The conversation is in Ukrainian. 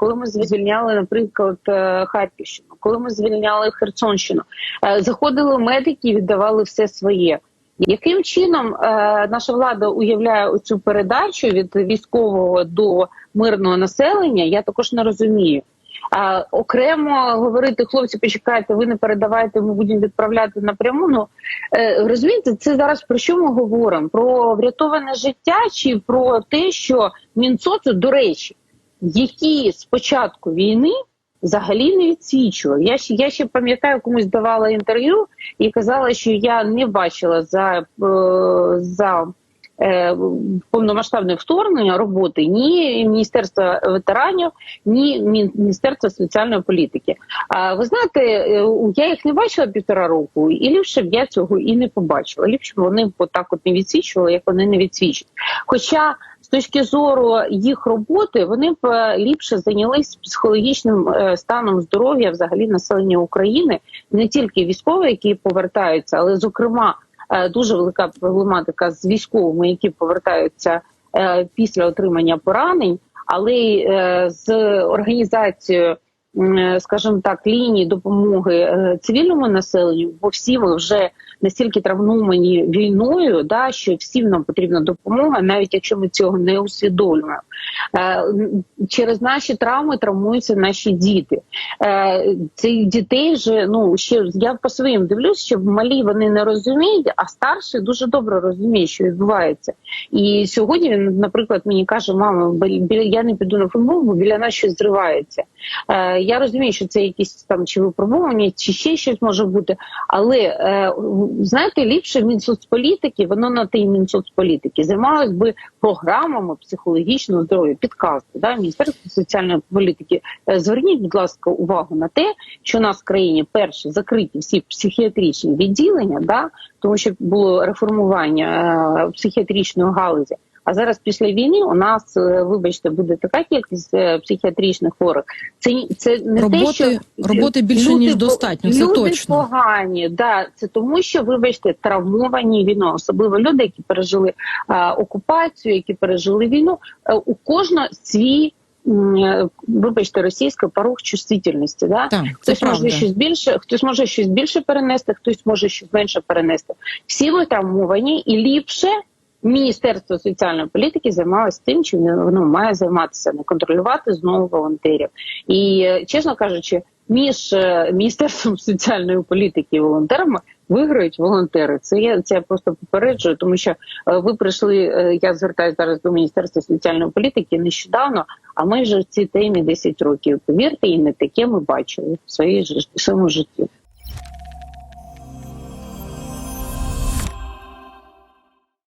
коли ми звільняли, наприклад, е, Харківщину, коли ми звільняли Херсонщину, е, заходили медики віддавали все своє. Яким чином е, наша влада уявляє цю передачу від військового до мирного населення? Я також не розумію. А окремо говорити, хлопці, почекайте, ви не передавайте, ми будемо відправляти напряму. Ну розумієте, це зараз про що ми говоримо? Про врятоване життя чи про те, що Мінсоцу, до речі, які з початку війни взагалі не відсвічував. Я ще я ще пам'ятаю, комусь давала інтерв'ю і казала, що я не бачила за, е, за е, повномасштабне вторгнення роботи ні Міністерства ветеранів, ні Міністерства соціальної політики. А ви знаєте, е, я їх не бачила півтора року, і ліпше б я цього і не побачила. Ліпше б вони отак от не відсвічували, як вони не відсвічують. Хоча точки зору їх роботи вони б е, ліпше зайнялись психологічним е, станом здоров'я взагалі населення України, не тільки військові, які повертаються, але зокрема е, дуже велика проблематика з військовими, які повертаються після отримання поранень, але й з організацією. Скажімо так, лінії допомоги цивільному населенню, бо всі ми вже настільки травмовані війною, да що всім нам потрібна допомога, навіть якщо ми цього не усвідомлюємо. Е, через наші травми травмуються наші діти. Е, цих дітей вже ну ще я по своїм дивлюсь, що малі вони не розуміють, а старші дуже добре розуміють, що відбувається. І сьогодні він, наприклад, мені каже: мама, я не піду на футбол, бо біля нас щось зривається. Е, я розумію, що це якісь там чи випробування, чи ще щось може бути, але знаєте, ліпше Мінсоцполітики, воно на тій Мінсоцполітики займалось би програмами психологічного здоров'я, підказки да, Міністерство соціальної політики. Е, зверніть, будь ласка, увагу на те, що у нас в країні перше закриті всі психіатричні відділення, да, тому що було реформування е, психіатричної галузі. А зараз після війни у нас, е, вибачте, буде така кількість е, психіатричних хворих. Це це не роботи, те, що роботи більше люди, ніж достатньо. Це люди точно погані. Да, це тому, що вибачте, травмовані війну, особливо люди, які пережили а, окупацію, які пережили війну. А, у кожного свій. Вибачте, російська порог чувствительності. Да? Так, хтось може щось більше, хтось може щось більше перенести, хтось може щось менше перенести. Всі ви травмовані і ліпше Міністерство соціальної політики займалося тим, чим воно має займатися, не контролювати знову волонтерів. І чесно кажучи, між е, міністерством соціальної політики і волонтерами виграють волонтери. Це я це я просто попереджую, тому що е, ви прийшли. Е, я звертаюся зараз до міністерства соціальної політики нещодавно. А ми вже в цій темі 10 років. Повірте, і не таке ми бачили в своїй в своєму житті.